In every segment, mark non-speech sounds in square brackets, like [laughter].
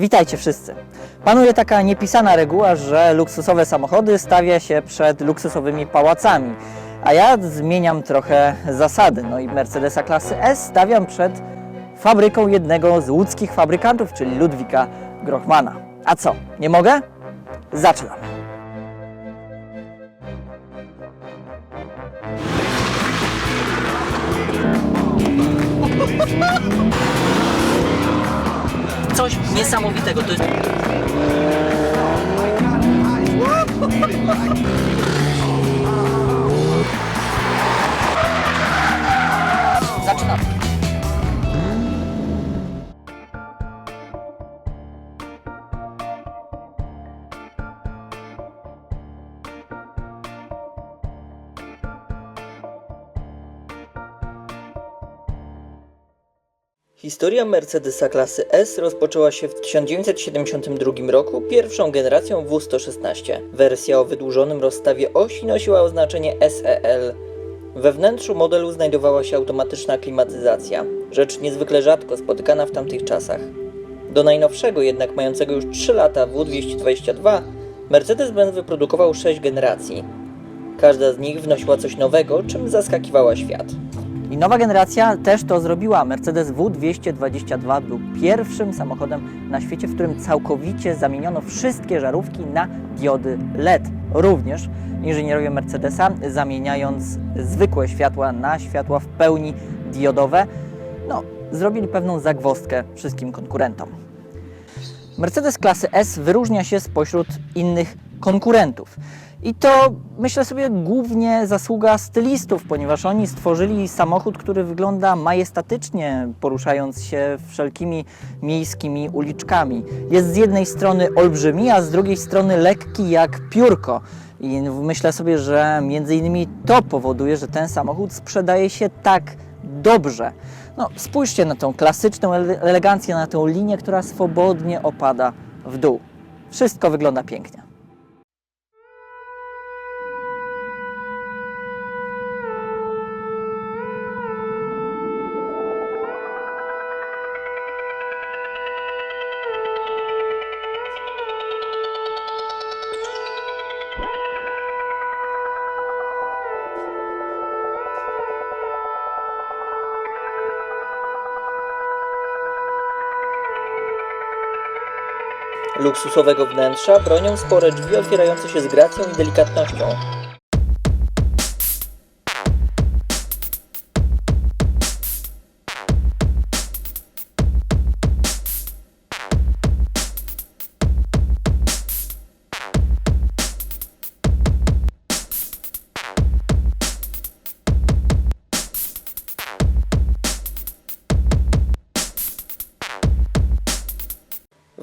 Witajcie wszyscy. Panuje taka niepisana reguła, że luksusowe samochody stawia się przed luksusowymi pałacami. A ja zmieniam trochę zasady. No i Mercedesa klasy S stawiam przed fabryką jednego z łódzkich fabrykantów, czyli Ludwika Grochmana. A co, nie mogę? Zaczynam. Coś niesamowitego. To jest Historia Mercedesa klasy S rozpoczęła się w 1972 roku pierwszą generacją W116. Wersja o wydłużonym rozstawie osi nosiła oznaczenie SEL. We wnętrzu modelu znajdowała się automatyczna klimatyzacja, rzecz niezwykle rzadko spotykana w tamtych czasach. Do najnowszego, jednak mającego już 3 lata W222, Mercedes-Benz wyprodukował 6 generacji. Każda z nich wnosiła coś nowego, czym zaskakiwała świat. I nowa generacja też to zrobiła. Mercedes W222 był pierwszym samochodem na świecie, w którym całkowicie zamieniono wszystkie żarówki na diody LED. Również inżynierowie Mercedesa zamieniając zwykłe światła na światła w pełni diodowe, no, zrobili pewną zagwozdkę wszystkim konkurentom. Mercedes klasy S wyróżnia się spośród innych konkurentów. I to myślę sobie głównie zasługa stylistów, ponieważ oni stworzyli samochód, który wygląda majestatycznie, poruszając się wszelkimi miejskimi uliczkami. Jest z jednej strony olbrzymi, a z drugiej strony lekki jak piórko. I myślę sobie, że między innymi to powoduje, że ten samochód sprzedaje się tak dobrze. No, spójrzcie na tą klasyczną ele- elegancję, na tą linię, która swobodnie opada w dół. Wszystko wygląda pięknie. Luksusowego wnętrza bronią spore drzwi otwierające się z gracją i delikatnością.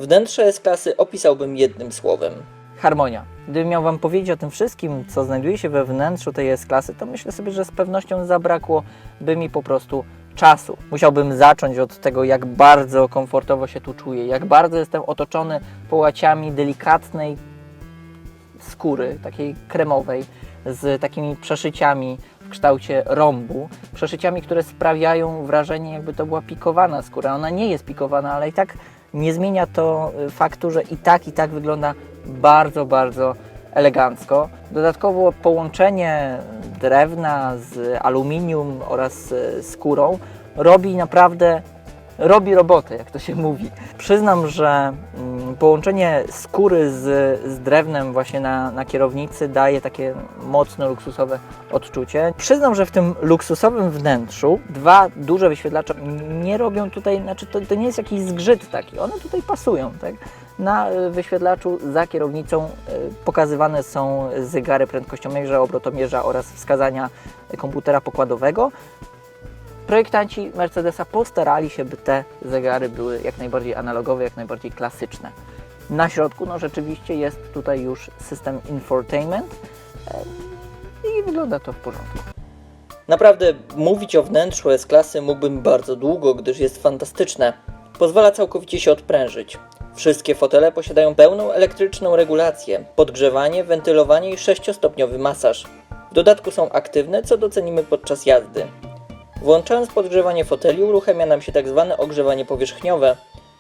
Wnętrze S-klasy opisałbym jednym słowem. Harmonia. Gdybym miał Wam powiedzieć o tym wszystkim, co znajduje się we wnętrzu tej S-klasy, to myślę sobie, że z pewnością zabrakłoby mi po prostu czasu. Musiałbym zacząć od tego, jak bardzo komfortowo się tu czuję, jak bardzo jestem otoczony połaciami delikatnej skóry, takiej kremowej, z takimi przeszyciami w kształcie rąbu. Przeszyciami, które sprawiają wrażenie, jakby to była pikowana skóra. Ona nie jest pikowana, ale i tak nie zmienia to y, faktu, że i tak, i tak wygląda bardzo, bardzo elegancko. Dodatkowo połączenie drewna z aluminium oraz y, skórą robi naprawdę robi robotę, jak to się mówi. Przyznam, że mm, połączenie skóry z, z drewnem właśnie na, na kierownicy daje takie mocno luksusowe odczucie. Przyznam, że w tym luksusowym wnętrzu dwa duże wyświetlacze nie robią tutaj, znaczy to, to nie jest jakiś zgrzyt taki, one tutaj pasują, tak? Na y, wyświetlaczu za kierownicą y, pokazywane są zegary prędkościomierza, obrotomierza oraz wskazania komputera pokładowego. Projektanci Mercedesa postarali się, by te zegary były jak najbardziej analogowe, jak najbardziej klasyczne. Na środku, no rzeczywiście jest tutaj już system infotainment i wygląda to w porządku. Naprawdę mówić o wnętrzu S-klasy mógłbym bardzo długo, gdyż jest fantastyczne. Pozwala całkowicie się odprężyć. Wszystkie fotele posiadają pełną elektryczną regulację, podgrzewanie, wentylowanie i 6-stopniowy masaż. W dodatku są aktywne, co docenimy podczas jazdy. Włączając podgrzewanie foteli uruchamia nam się tak zwane ogrzewanie powierzchniowe.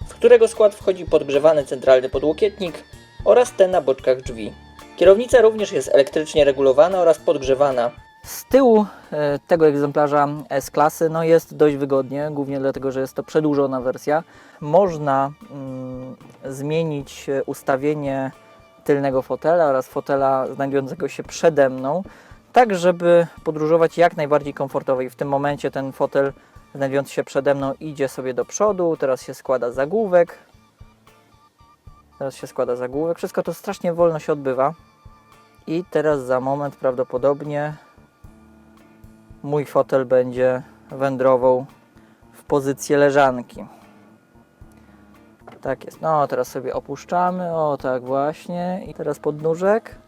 w którego skład wchodzi podgrzewany centralny podłokietnik oraz ten na boczkach drzwi. Kierownica również jest elektrycznie regulowana oraz podgrzewana. Z tyłu e, tego egzemplarza S-klasy no jest dość wygodnie, głównie dlatego, że jest to przedłużona wersja. Można mm, zmienić e, ustawienie tylnego fotela oraz fotela znajdującego się przede mną, tak żeby podróżować jak najbardziej komfortowo. I w tym momencie ten fotel znajdujący się przede mną idzie sobie do przodu, teraz się składa zagłówek. Teraz się składa zagłówek. Wszystko to strasznie wolno się odbywa. I teraz za moment prawdopodobnie mój fotel będzie wędrował w pozycję leżanki. Tak jest. No, teraz sobie opuszczamy. O, tak właśnie. I teraz podnóżek.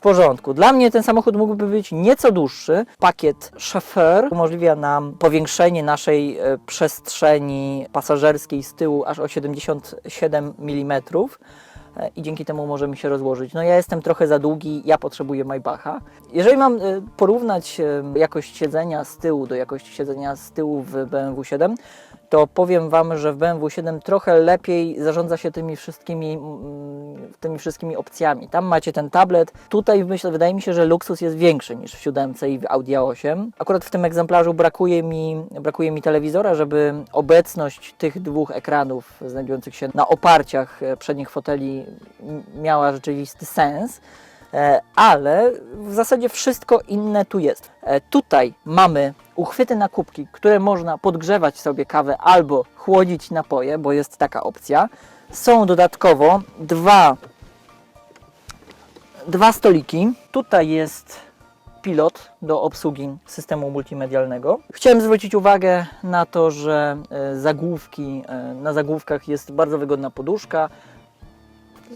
W porządku. Dla mnie ten samochód mógłby być nieco dłuższy. Pakiet Chauffeur umożliwia nam powiększenie naszej e, przestrzeni pasażerskiej z tyłu aż o 77 mm e, i dzięki temu możemy się rozłożyć. No ja jestem trochę za długi, ja potrzebuję Maybacha. Jeżeli mam e, porównać jakość siedzenia z tyłu do jakości siedzenia z tyłu w BMW 7, to powiem Wam, że w BMW 7 trochę lepiej zarządza się tymi wszystkimi, mm, tymi wszystkimi opcjami. Tam macie ten tablet. Tutaj myślę, wydaje mi się, że luksus jest większy niż w 7 i w Audi A8. Akurat w tym egzemplarzu brakuje mi, brakuje mi telewizora, żeby obecność tych dwóch ekranów znajdujących się na oparciach e, przednich foteli miała rzeczywisty sens. E, ale w zasadzie wszystko inne tu jest. E, Tutaj mamy uchwyty na kubki, które można podgrzewać sobie kawę albo chłodzić napoje, bo jest taka opcja. Są dodatkowo dwa, dwa stoliki. Tutaj jest pilot do obsługi systemu multimedialnego. Chciałem zwrócić uwagę na to, że e, zagłówki, e, na zagłówkach jest bardzo wygodna poduszka,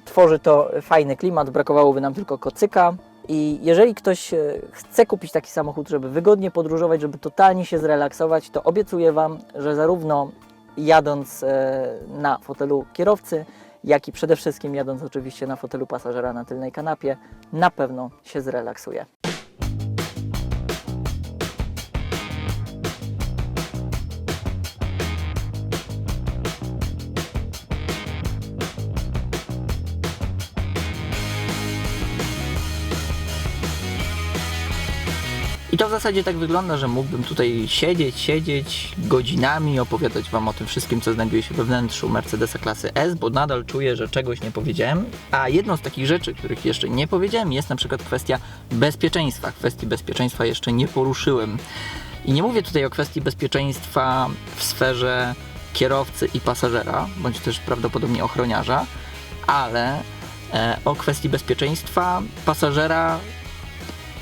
tworzy to fajny klimat, brakowałoby nam tylko kocyka. I jeżeli ktoś e, chce kupić taki samochód, żeby wygodnie podróżować, żeby totalnie się zrelaksować, to obiecuję Wam, że zarówno jadąc e, na fotelu kierowcy, jak i przede wszystkim jadąc oczywiście na fotelu pasażera na tylnej kanapie, na pewno się zrelaksuje. I to w zasadzie tak wygląda, że mógłbym tutaj siedzieć, siedzieć godzinami, opowiadać Wam o tym wszystkim, co znajduje się we wnętrzu Mercedesa klasy S, bo nadal czuję, że czegoś nie powiedziałem. A jedną z takich rzeczy, których jeszcze nie powiedziałem, jest na przykład kwestia bezpieczeństwa. Kwestii bezpieczeństwa jeszcze nie poruszyłem. I nie mówię tutaj o kwestii bezpieczeństwa w sferze kierowcy i pasażera, bądź też prawdopodobnie ochroniarza, ale e, o kwestii bezpieczeństwa pasażera,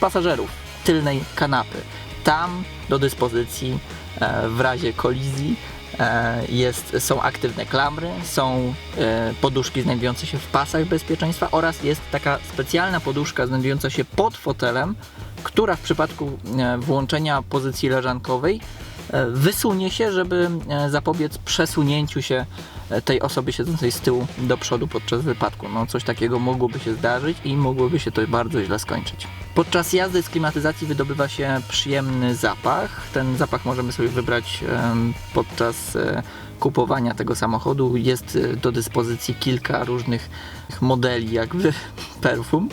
pasażerów tylnej kanapy. Tam do dyspozycji e, w razie kolizji e, jest, są aktywne klamry, są e, poduszki znajdujące się w pasach bezpieczeństwa oraz jest taka specjalna poduszka znajdująca się pod fotelem, która w przypadku włączenia pozycji leżankowej wysunie się, żeby zapobiec przesunięciu się tej osoby siedzącej z tyłu do przodu podczas wypadku. No coś takiego mogłoby się zdarzyć i mogłoby się to bardzo źle skończyć. Podczas jazdy z klimatyzacji wydobywa się przyjemny zapach. Ten zapach możemy sobie wybrać podczas e, kupowania tego samochodu. Jest e, do dyspozycji kilka różnych modeli jakby [laughs] perfum.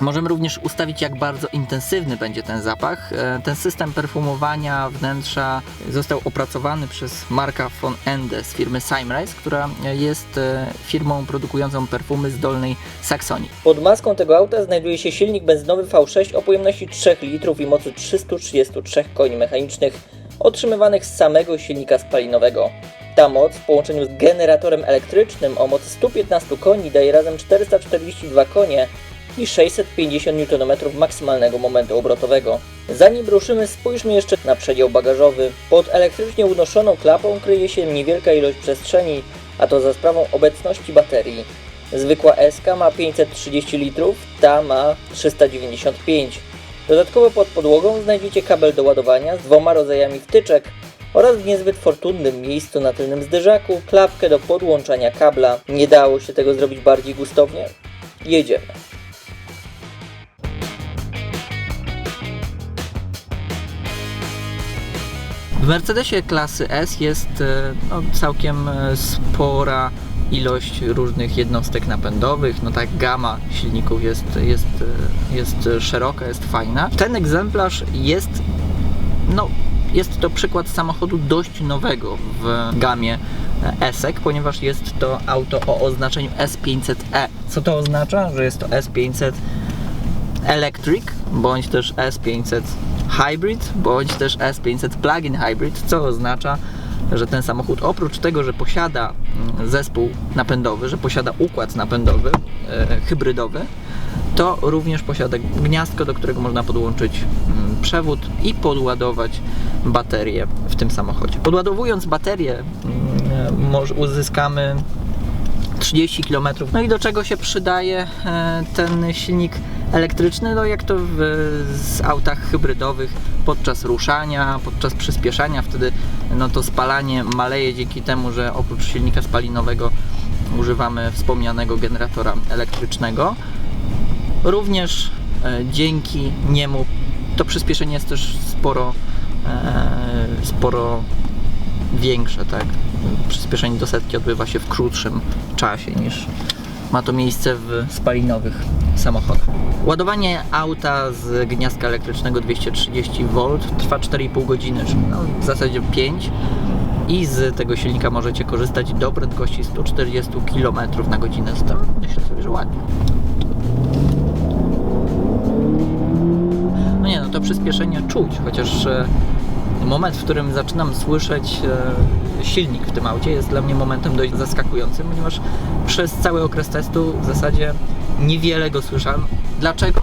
Możemy również ustawić, jak bardzo intensywny będzie ten zapach. E, Ten system perfumowania wnętrza został opracowany przez Marka von Ende z firmy Simrise, która jest e, firmą produkującą perfumy z Dolnej Saksonii. Pod maską tego auta znajduje się silnik benzynowy V6 o pojemności 3 litrów i mocy 333 koni mechanicznych otrzymywanych z samego silnika spalinowego. Ta moc w połączeniu z generatorem elektrycznym o mocy 115 koni daje razem 442 konie i 650 Nm maksymalnego momentu obrotowego. Zanim ruszymy, spójrzmy jeszcze na przedział bagażowy. Pod elektrycznie unoszoną klapą kryje się niewielka ilość przestrzeni, a to za sprawą obecności baterii. Zwykła SK ma 530 litrów, ta ma 395. Dodatkowo pod podłogą znajdziecie kabel do ładowania z dwoma rodzajami wtyczek oraz w niezbyt fortunnym miejscu na tylnym zderzaku klapkę do podłączania kabla. Nie dało się tego zrobić bardziej gustownie? Jedziemy. W Mercedesie klasy S jest e, no, całkiem e, spora ilość różnych jednostek napędowych. No tak, gama silników jest, jest, e, jest szeroka, jest fajna. Ten egzemplarz jest, no, jest to przykład samochodu dość nowego w gamie ESEK, ponieważ jest to auto o oznaczeniu S500e. Co to oznacza? Że jest to S500 Electric, bądź też S500 Hybrid, bądź też S500 Plug-in Hybrid, co oznacza, że ten samochód oprócz tego, że posiada mm, zespół napędowy, że posiada układ napędowy, e, hybrydowy, to również posiada gniazdko, do którego można podłączyć mm, przewód i podładować baterię w tym samochodzie. Podładowując baterię mm, uzyskamy 30 km. No i do czego się przydaje e, ten silnik elektryczny? No jak to w z autach hybrydowych podczas ruszania, podczas przyspieszania, wtedy no to spalanie maleje dzięki temu, że oprócz silnika spalinowego używamy wspomnianego generatora elektrycznego. Również e, dzięki niemu to przyspieszenie jest też sporo, e, sporo większe, tak? Przyspieszenie do setki odbywa się w krótszym czasie niż ma to miejsce w spalinowych samochodach. Ładowanie auta z gniazdka elektrycznego 230 V trwa 4,5 godziny, czyli no w zasadzie 5 i z tego silnika możecie korzystać do prędkości 140 km na godzinę. To myślę sobie, że ładnie. No nie, no to przyspieszenie czuć, chociaż e, moment, w którym zaczynam słyszeć e, silnik w tym aucie jest dla mnie momentem dość zaskakującym, ponieważ przez cały okres testu w zasadzie niewiele go słyszałem. Dlaczego?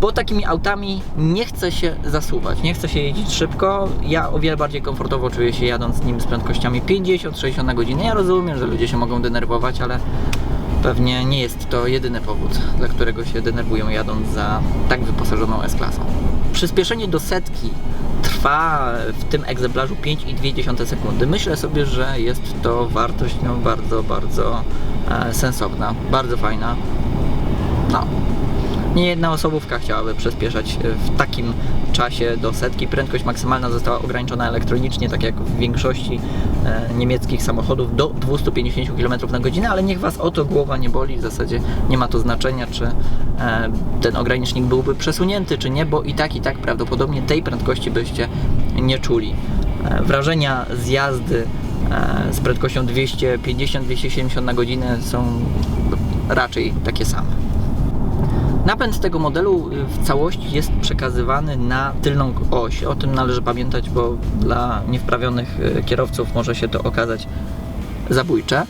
Bo takimi autami nie chce się zasuwać, nie chce się jeździć szybko. Ja o wiele bardziej komfortowo czuję się jadąc nim z prędkościami 50-60 na godzinę. Ja rozumiem, że ludzie się mogą denerwować, ale pewnie nie jest to jedyny powód, dla którego się denerwują jadąc za tak wyposażoną S-klasą. Przyspieszenie do setki trwa w tym egzemplarzu 5,2 sekundy. Myślę sobie, że jest to wartość no, bardzo, bardzo e, sensowna, bardzo fajna. No, nie jedna osobówka chciałaby przyspieszać w takim czasie do setki. Prędkość maksymalna została ograniczona elektronicznie, tak jak w większości e, niemieckich samochodów, do 250 km na godzinę, ale niech Was o to głowa nie boli. W zasadzie nie ma to znaczenia, czy e, ten ogranicznik byłby przesunięty, czy nie, bo i tak, i tak prawdopodobnie tej prędkości byście nie czuli. E, wrażenia z jazdy e, z prędkością 250-270 na godzinę są raczej takie same. Napęd tego modelu y, w całości jest przekazywany na tylną oś. O tym należy pamiętać, bo dla niewprawionych y, kierowców może się to okazać zabójcze.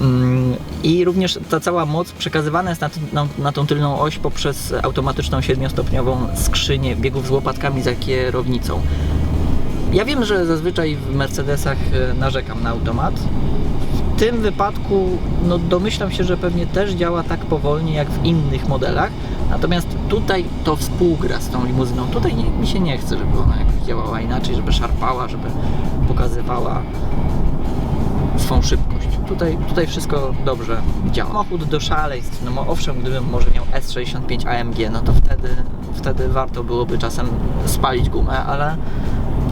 Mm, I również ta cała moc przekazywana jest na, na, na tą tylną oś poprzez automatyczną 7-stopniową skrzynię biegów z łopatkami za kierownicą. Ja wiem, że zazwyczaj w Mercedesach e, narzekam na automat. W tym wypadku no, domyślam się, że pewnie też działa tak powolnie jak w innych modelach. Natomiast tutaj to współgra z tą limuzyną. Tutaj nie, mi się nie chce, żeby ona jakoś działała inaczej, żeby szarpała, żeby pokazywała swą szybkość. Tutaj, tutaj wszystko dobrze działa. Samochód do szaleństw, no owszem, gdybym może miał S65 AMG, no to wtedy, wtedy warto byłoby czasem spalić gumę, ale,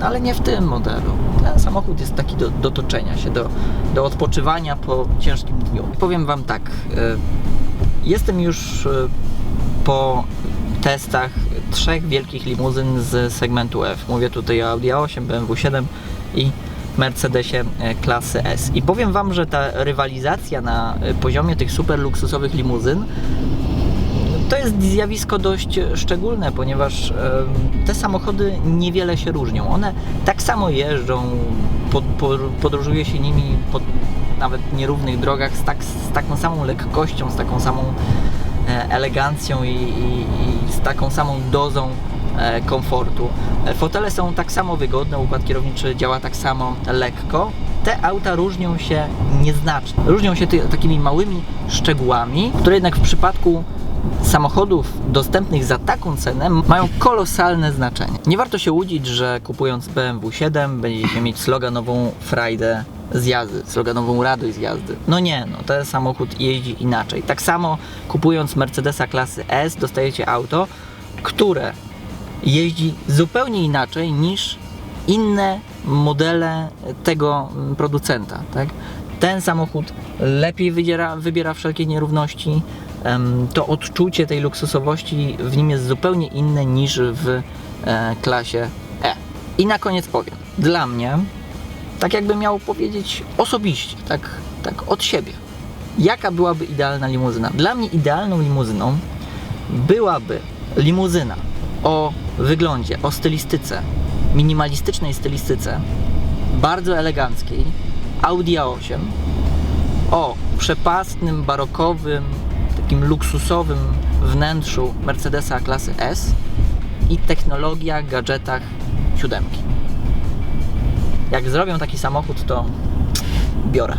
ale nie w tym modelu. Ten samochód jest taki do, do toczenia się, do, do odpoczywania po ciężkim dniu. Powiem Wam tak, y, jestem już y, po testach trzech wielkich limuzyn z segmentu F. Mówię tutaj o Audi A8, BMW 7 i Mercedesie e, klasy S. I powiem Wam, że ta rywalizacja na e, poziomie tych super luksusowych limuzyn to jest zjawisko dość szczególne, ponieważ te samochody niewiele się różnią. One tak samo jeżdżą, pod, po, podróżuje się nimi po nawet nierównych drogach z, tak, z taką samą lekkością, z taką samą e, elegancją i, i, i z taką samą dozą e, komfortu. E, Fotele są tak samo wygodne, układ kierowniczy działa tak samo lekko. Te auta różnią się nieznacznie. Różnią się ty, takimi małymi szczegółami, które jednak w przypadku samochodów dostępnych za taką cenę mają kolosalne znaczenie. Nie warto się łudzić, że kupując BMW 7 będziecie mieć sloganową frajdę z jazdy, sloganową radość z jazdy. No nie, no ten samochód jeździ inaczej. Tak samo kupując Mercedesa klasy S dostajecie auto, które jeździ zupełnie inaczej niż inne modele tego mm, producenta. Tak? Ten samochód lepiej wybiera, wybiera wszelkie nierówności. To odczucie tej luksusowości w nim jest zupełnie inne niż w e, klasie E. I na koniec powiem, dla mnie, tak jakbym miał powiedzieć osobiście, tak, tak od siebie, jaka byłaby idealna limuzyna? Dla mnie idealną limuzyną byłaby limuzyna o wyglądzie, o stylistyce, minimalistycznej stylistyce, bardzo eleganckiej, Audi A8, o przepastnym, barokowym, takim luksusowym wnętrzu Mercedesa klasy S i technologia, gadżetach siódemki. Jak zrobią taki samochód, to biorę.